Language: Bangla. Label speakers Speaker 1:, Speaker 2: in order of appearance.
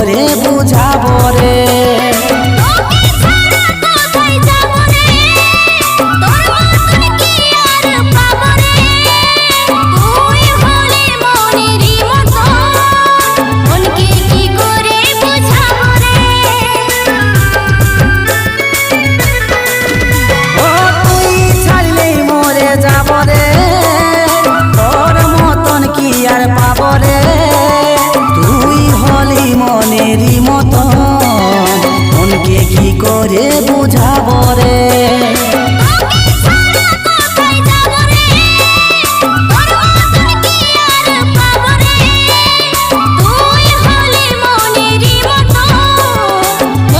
Speaker 1: করে বুঝা মতন। মনকে কি করে বোঝাবো রে?